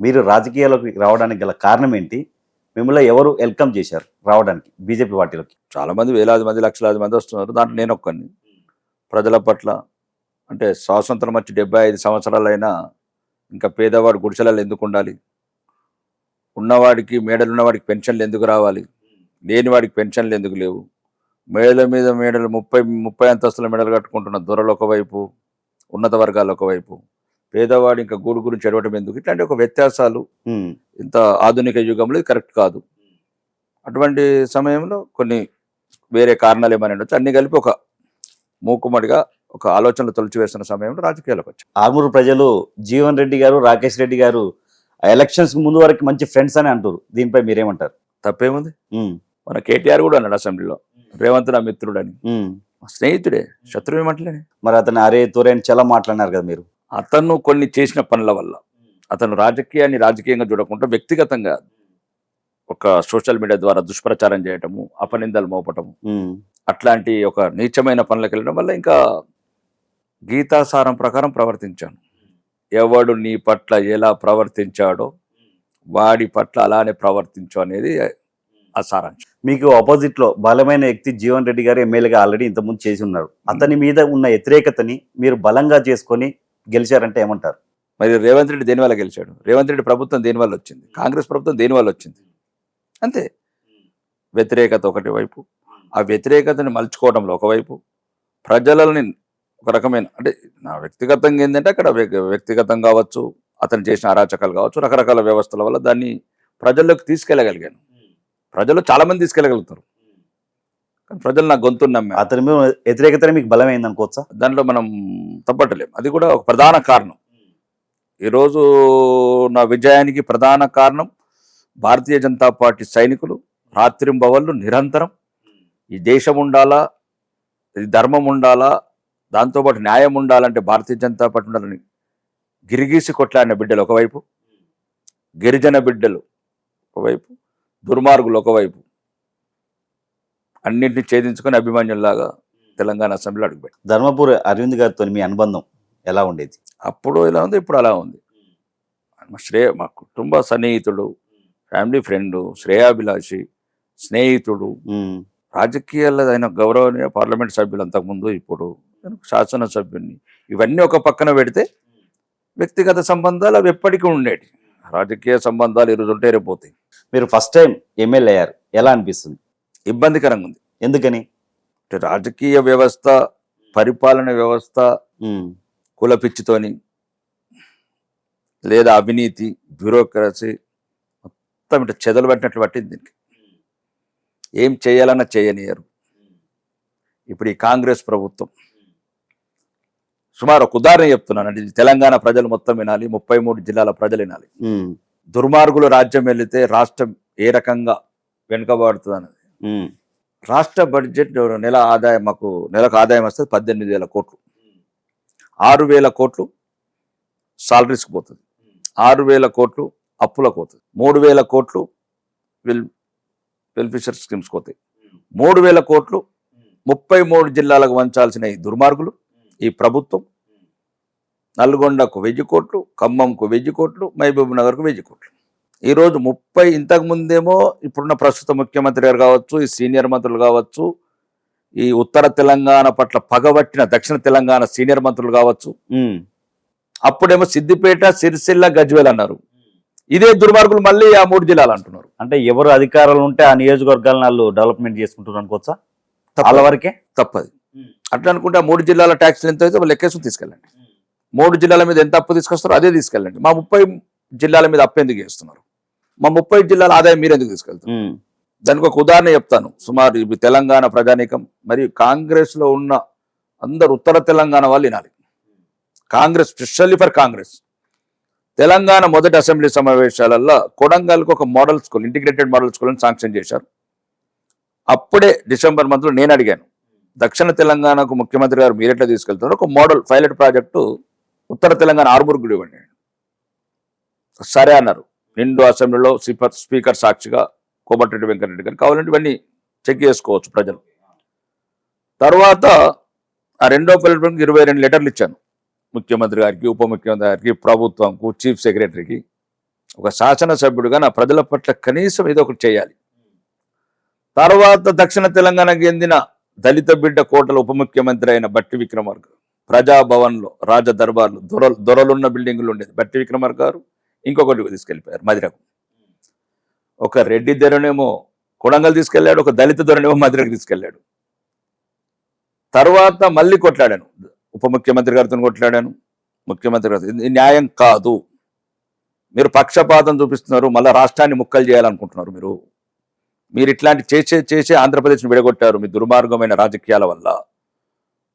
మీరు రాజకీయాల్లోకి రావడానికి గల కారణం ఏంటి? మిమ్మల్ని ఎవరు వెల్కమ్ చేశారు రావడానికి బీజేపీ పార్టీలోకి? చాలా మంది వేలాది మంది లక్షలాది మంది వస్తున్నారు. దాంట్లో నేను ఒక్కడిని. ప్రజల పట్ల అంటే స్వాతంత్రం వచ్చి డెబ్బై ఐదు సంవత్సరాలైనా ఇంకా పేదవాడు గుడిసెలలో ఎందుకు ఉండాలి? ఉన్నవాడికి మేడలు ఉన్నవాడికి పెన్షన్లు ఎందుకు రావాలి? లేనివాడికి పెన్షన్లు ఎందుకు లేవు? మేడల మీద మేడలు ముప్పై ముప్పై అంతస్తుల మేడలు కట్టుకుంటున్న దొరలు ఒకవైపు ఉన్నత వర్గాలు ఒకవైపు. పేదవాడు ఇంకా గూడు గురించి ఎడవటం ఎందుకు? ఇట్లాంటి ఒక వ్యత్యాసాలు ఇంత ఆధునిక యుగంలో కరెక్ట్ కాదు. అటువంటి సమయంలో కొన్ని వేరే కారణాలు ఏమైనా ఉండొచ్చు. అన్ని కలిపి ఒక మూకుమ్మడిగా ఒక ఆలోచనలు తొలిచివేస్తున్న సమయంలో రాజకీయాలకు వచ్చాం. ఆర్మూరు ప్రజలు జీవన్ రెడ్డి గారు రాకేష్ రెడ్డి గారు ఎలక్షన్స్ ముందు వరకు మంచి ఫ్రెండ్స్ అని అంటారు దీనిపై మీరేమంటారు? తప్పేముంది? మన కేటీఆర్ కూడా అన్నాడు అసెంబ్లీలో. రేవంత్ నా మిత్రుడని. ఉమ్. మా స్నేహితుడే. శత్రువు ఏమంటలేని మరి అతను అరే తోరే అని చాలా మాట్లాడినారు కదా మీరు. అతను కొన్ని చేసిన పనుల వల్ల అతను రాజకీయాన్ని రాజకీయంగా చూడకుండా వ్యక్తిగతంగా ఒక సోషల్ మీడియా ద్వారా దుష్ప్రచారం చేయటము అపనిందలు మోపటము అట్లాంటి ఒక నీచమైన పనులకు వెళ్ళడం వల్ల ఇంకా గీతాసారం ప్రకారం ప్రవర్తించాను. ఎవడు నీ పట్ల ఎలా ప్రవర్తించాడో వాడి పట్ల అలానే ప్రవర్తించు అనేది ఆ సారాంశం. మీకు ఆపోజిట్లో బలమైన వ్యక్తి జీవన్ రెడ్డి గారు ఎమ్మెల్యేగా ఆల్రెడీ ఇంతకుముందు చేసి ఉన్నారు. అతని మీద ఉన్న వ్యతిరేకతని మీరు బలంగా చేసుకొని గెలిచారంటే ఏమంటారు? మరి రేవంత్ రెడ్డి దేనివల్ల గెలిచాడు? రేవంత్ రెడ్డి ప్రభుత్వం దేనివల్ల వచ్చింది? కాంగ్రెస్ ప్రభుత్వం దేనివల్ల వచ్చింది? అంతే. వ్యతిరేకత ఒకటి వైపు ఆ వ్యతిరేకతని మలుచుకోవడంలో ఒకవైపు ప్రజలని ఒక రకమైన అంటే నా వ్యక్తిగతంగా ఏంటంటే అక్కడ వ్య- వ్యక్తిగతం కావచ్చు అతను చేసిన అరాచకాలు కావచ్చు రకరకాల వ్యవస్థల వల్ల దాన్ని ప్రజల్లోకి తీసుకెళ్ళగలిగాను. ప్రజలు చాలా మంది తీసుకెళ్ళగలుగుతారు. ప్రజలు నా గొంతు నమ్మారు అతని మీద వ్యతిరేకతనే మీకు బలమైంది అనుకోవచ్చా దాంట్లో మనం తప్పట్టలేం అది కూడా ఒక ప్రధాన కారణం. ఈరోజు నా విజయానికి ప్రధాన కారణం భారతీయ జనతా పార్టీ సైనికులు రాత్రింబవళ్ళు నిరంతరం ఈ దేశం ఉండాలా ఇది ధర్మం ఉండాలా దాంతోపాటు న్యాయం ఉండాలంటే భారతీయ జనతా పార్టీ ఉండాలని గిరిగీసి కొట్లాడిన బిడ్డలు ఒకవైపు గిరిజన బిడ్డలు ఒకవైపు దుర్మార్గులు ఒకవైపు అన్నింటినీ ఛేదించుకొని అభిమన్యుల్లాగా తెలంగాణ అసెంబ్లీలో అడుగుపెట్టారు. ధర్మపూర్ అరవింద్ గారితో మీ అనుబంధం ఎలా ఉండేది? అప్పుడు ఇలా ఉంది ఇప్పుడు అలా ఉంది. మా శ్రేయ మా కుటుంబ సన్నిహితుడు ఫ్యామిలీ ఫ్రెండ్ శ్రేయాభిలాషి స్నేహితుడు రాజకీయాల్లో ఆయన గౌరవనీయ పార్లమెంట్ సభ్యులు అంతకుముందు ఇప్పుడు శాసనసభ్యుని ఇవన్నీ ఒక పక్కన పెడితే వ్యక్తిగత సంబంధాలు అవి ఎప్పటికీ ఉండేటి రాజకీయ సంబంధాలు ఈరోజు ఉంటే రేపు పోతాయి. మీరు ఫస్ట్ టైం ఎమ్మెల్యే అయ్యారు. ఎలా అనిపిస్తుంది? ఇబ్బందికరంగా ఉంది ఎందుకని? అంటే రాజకీయ వ్యవస్థ పరిపాలన వ్యవస్థ కులపిచ్చితోని లేదా అవినీతి బ్యూరోక్రసీ మొత్తం ఇట్లా చెదలు పట్టినట్లు పట్టింది దీనికి. ఏం చేయాలన్నా చేయనియరు. ఇప్పుడు ఈ కాంగ్రెస్ ప్రభుత్వం సుమారు ఒక ఉదాహరణ చెప్తున్నాను అంటే ఇది తెలంగాణ ప్రజలు మొత్తం వినాలి ముప్పై మూడు జిల్లాల ప్రజలు వినాలి. దుర్మార్గులు రాజ్యం వెళితే రాష్ట్రం ఏ రకంగా వెనుకబడుతుంది రాష్ట్ర బడ్జెట్ నెల ఆదాయం మాకు నెలకు ఆదాయం వస్తుంది పద్దెనిమిది వేల కోట్లు. ఆరు వేల కోట్లు సాలరీస్కి పోతుంది. ఆరు వేల కోట్లు అప్పులకు పోతుంది. మూడు వేల కోట్లు వెల్ వెల్ఫిషర్ స్కీమ్స్కి పోతాయి. మూడు వేల కోట్లు ముప్పై మూడు జిల్లాలకు వంచాల్సిన ఈ దుర్మార్గులు ఈ ప్రభుత్వం నల్గొండకు వెయ్యి కోట్లు ఖమ్మంకు వెయ్యి కోట్లు మహబూబ్ నగర్కు వెయ్యి కోట్లు. ఈరోజు ముప్పై ఇంతకు ముందేమో ఇప్పుడున్న ప్రస్తుత ముఖ్యమంత్రి గారు కావచ్చు ఈ సీనియర్ మంత్రులు కావచ్చు ఈ ఉత్తర తెలంగాణ పట్ల పగబట్టిన దక్షిణ తెలంగాణ సీనియర్ మంత్రులు కావచ్చు. అప్పుడేమో సిద్దిపేట సిరిసిల్ల గజ్వేల్ అన్నారు. ఇదే దుర్మార్గులు మళ్ళీ ఆ మూడు జిల్లాలు అంటున్నారు. అంటే ఎవరు అధికారాలు ఉంటే ఆ నియోజకవర్గాలను వాళ్ళు డెవలప్మెంట్ చేసుకుంటారు అనుకోవచ్చా? వాళ్ళ వరకే? తప్పది. అట్లా అనుకుంటే ఆ మూడు జిల్లాల ట్యాక్స్లు ఎంత అయితే వాళ్ళు లెక్కేసుకుని తీసుకెళ్ళండి. మూడు జిల్లాల మీద ఎంత అప్పు తీసుకొస్తారో అదే తీసుకెళ్ళండి. మా ముప్పై జిల్లాల మీద అప్పు ఎందుకు చేస్తున్నారు? మా ముప్పై జిల్లాల ఆదాయం మీరు ఎందుకు తీసుకెళ్తారు దానికి ఒక ఉదాహరణ చెప్తాను. సుమారు ఇవి తెలంగాణ ప్రజానీకం మరియు కాంగ్రెస్లో ఉన్న అందరు ఉత్తర తెలంగాణ వాళ్ళు వినాలి. Congress specially for Congress. Telangana మొదటి అసెంబ్లీ సమావేశాలలో కొడంగల్కి ఒక model school integrated model school అని శాంక్షన్ చేశారు. అప్పుడే డిసెంబర్ మంత్లో నేను అడిగాను దక్షిణ తెలంగాణకు ముఖ్యమంత్రి గారు మీరెట్లా తీసుకెళ్తున్నారు ఒక మోడల్ పైలట్ ప్రాజెక్టు ఉత్తర తెలంగాణ ఆర్మూర్ గుడి ఇవ్వండి సరే అన్నారు. నిండు అసెంబ్లీలో స్పీకర్ స్పీకర్ సాక్షిగా కోమటిరెడ్డి వెంకటరెడ్డి గారు కావాలంటే ఇవన్నీ చెక్ చేసుకోవచ్చు ప్రజలు. తర్వాత ఆ రెండో పిల్లలకి ఇరవై రెండు లెటర్లు ఇచ్చాను. ముఖ్యమంత్రి గారికి ఉప ముఖ్యమంత్రి గారికి ప్రభుత్వంకు చీఫ్ సెక్రటరీకి. ఒక శాసనసభ్యుడిగా నా ప్రజల పట్ల కనీసం ఏదో ఒకటి చేయాలి. తర్వాత దక్షిణ తెలంగాణకు చెందిన దళిత బిడ్డ కోటల ఉప ముఖ్యమంత్రి అయిన బట్టి విక్రమార్క ప్రజాభవన్లో రాజదర్బార్లు దొర దొరలున్న బిల్డింగులు ఉండేది బట్టి విక్రమార్క గారు. ఇంకొకటి తీసుకెళ్ళిపోయారు మదిరకు. ఒక రెడ్డి ధరనేమో కొడంగల్ తీసుకెళ్ళాడు ఒక దళిత ధరనేమో మదిరకు తీసుకెళ్ళాడు. తర్వాత మళ్ళీ కొట్లాడాను ఉప ముఖ్యమంత్రి గారితో కొట్లాడాను ముఖ్యమంత్రి గారితో. ఇది న్యాయం కాదు. మీరు పక్షపాతం చూపిస్తున్నారు మళ్ళీ రాష్ట్రాన్ని ముక్కలు చేయాలనుకుంటున్నారు మీరు. మీరు ఇట్లాంటి చేసే చేసే ఆంధ్రప్రదేశ్ని విడగొట్టారు మీ దుర్మార్గమైన రాజకీయాల వల్ల.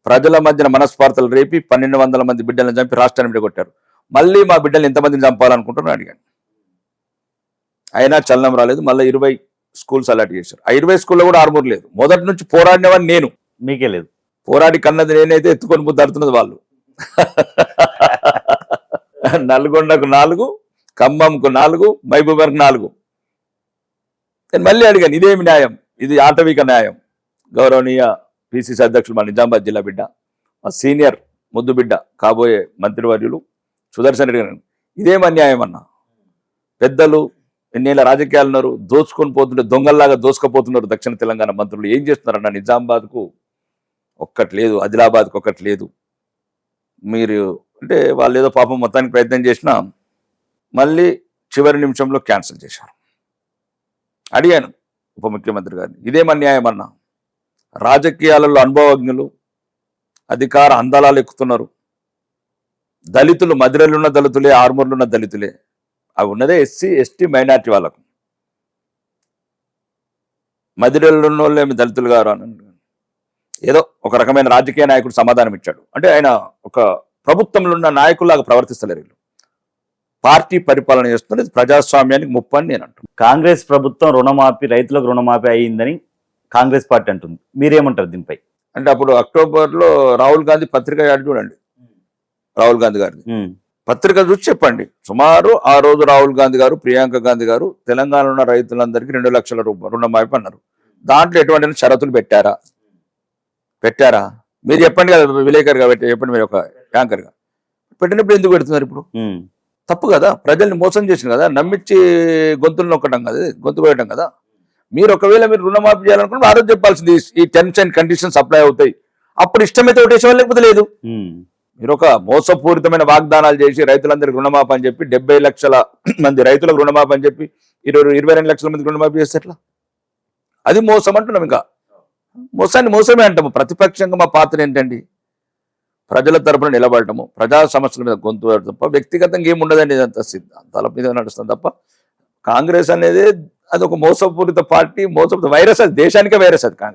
ప్రజల మధ్యన మనస్పార్థలు రేపి పన్నెండు వందల మంది బిడ్డలను చంపి రాష్ట్రాన్ని విడగొట్టారు. మళ్ళీ మా బిడ్డలు ఎంతమందిని చంపాలనుకుంటున్నారు అడిగాను అయినా చలనం రాలేదు మళ్ళీ ఇరవై స్కూల్స్ అలాట్ చేశారు. ఆ ఇరవై స్కూల్లో కూడా ఆర్మూర్ లేదు. మొదటి నుంచి పోరాడినవని నేను. మీకే లేదు. పోరాడి కన్నది నేనైతే ఎత్తుకొని ముద్దాడుతున్నది వాళ్ళు. నల్గొండకు నాలుగు ఖమ్మంకు నాలుగు మహబూబార్కు నాలుగు. నేను మళ్ళీ అడిగాను ఇదేమి న్యాయం? ఇది ఆటవిక న్యాయం. గౌరవనీయ పిసిసి అధ్యక్షులు మా నిజామాబాద్ జిల్లా బిడ్డ మా సీనియర్ ముద్దు బిడ్డ కాబోయే మంత్రివర్యులు సుదర్శన్ రెడ్డి గారు ఇదేం అన్యాయం అన్న? పెద్దలు ఎన్నేళ్ళ రాజకీయాలు ఉన్నారు దోచుకొని పోతుంటే దొంగల్లాగా దోసుకపోతున్నారు దక్షిణ తెలంగాణ మంత్రులు. ఏం చేస్తున్నారన్న నిజామాబాద్కు ఒక్కటి లేదు ఒక్కట్లేదు ఒక్కటి లేదు. మీరు అంటే వాళ్ళు ఏదో పాపం మొత్తానికి ప్రయత్నం చేసినా మళ్ళీ చివరి నిమిషంలో క్యాన్సిల్ చేశారు. అడిగాను ఉప ముఖ్యమంత్రి గారిని ఇదేం అన్యాయం అన్న? రాజకీయాలలో అనుభవజ్ఞులు అధికార అందాలాలు ఎక్కుతున్నారు. దళితులు మదిరలు ఉన్న దళితులే ఆర్మూర్లు ఉన్న దళితులే. అవి ఉన్నదే ఎస్సీ ఎస్టీ మైనార్టీ వాళ్ళకు. మదిరలు ఉన్న వాళ్ళు ఏమి దళితులు గారు అని అన్నాడు. ఏదో ఒక రకమైన రాజకీయ నాయకుడు సమాధానం ఇచ్చాడు. అంటే ఆయన ఒక ప్రభుత్వంలో ఉన్న నాయకుల్లాగా ప్రవర్తిస్తలేరు వీళ్ళు. పార్టీ పరిపాలన చేస్తున్నది ప్రజాస్వామ్యానికి ముప్పు అని నేను అంటున్నాను కాంగ్రెస్ ప్రభుత్వం రుణమాఫీ రైతులకు రుణమాఫీ అయ్యిందని కాంగ్రెస్ పార్టీ అంటుంది. మీరేమంటారు దీనిపై? అంటే అప్పుడు అక్టోబర్లో రాహుల్ గాంధీ పత్రిక చూడండి. రాహుల్ గాంధీ గారిది. ఉమ్, పత్రిక చూసి చెప్పండి. సుమారు ఆ రోజు రాహుల్ గాంధీ గారు ప్రియాంక గాంధీ గారు తెలంగాణలో ఉన్న రైతులందరికీ రెండు లక్షల రూపాయలు రుణమాఫీ అన్నారు. దాంట్లో ఎటువంటి షరతులు పెట్టారా? పెట్టారా? మీరు చెప్పండి కదా విలేకరుగా పెట్టి చెప్పండి మీరు ఒక యాంకర్గా. పెట్టినప్పుడు ఎందుకు పెడుతున్నారు ఇప్పుడు? తప్పు కదా ప్రజల్ని మోసం చేసిన కదా నమ్మించి గొంతులు నొక్కడం కదా గొంతు కోయడం కదా. మీరు ఒకవేళ మీరు రుణమాఫీ చేయాలనుకుంటే ఆ రోజు చెప్పాల్సింది ఈ టర్మ్స్ అండ్ కండిషన్స్ అప్లై అవుతాయి. అప్పుడు ఇష్టమైతే ఒకటేసేవాళ్ళు లేకపోతే లేదు. మీరు ఒక మోసపూరితమైన వాగ్దానాలు చేసి రైతులందరికీ రుణమాఫీ అని చెప్పి డెబ్బై లక్షల మంది రైతులకు రుణమాఫీ అని చెప్పి ఇరవై ఇరవై రెండు లక్షల మందికి రుణమాఫీ చేస్తే ఎట్లా? అది మోసం అంటున్నాం ఇంకా. మోసాన్ని మోసమే అంటాము. ప్రతిపక్షంగా మా పాత్ర ఏంటండి? ప్రజల తరపున నిలబడటము ప్రజా సమస్యల మీద గొంతు తప్ప వ్యక్తిగతంగా ఏముండదండి ఇదంతా సిద్ధాంతాల మీద నడుస్తుంది తప్ప కాంగ్రెస్ అనేది అది ఒక మోసపూరిత పార్టీ మోసపూరిత వైరస్ అది దేశానికే వైరస్ అది కాంగ్రెస్.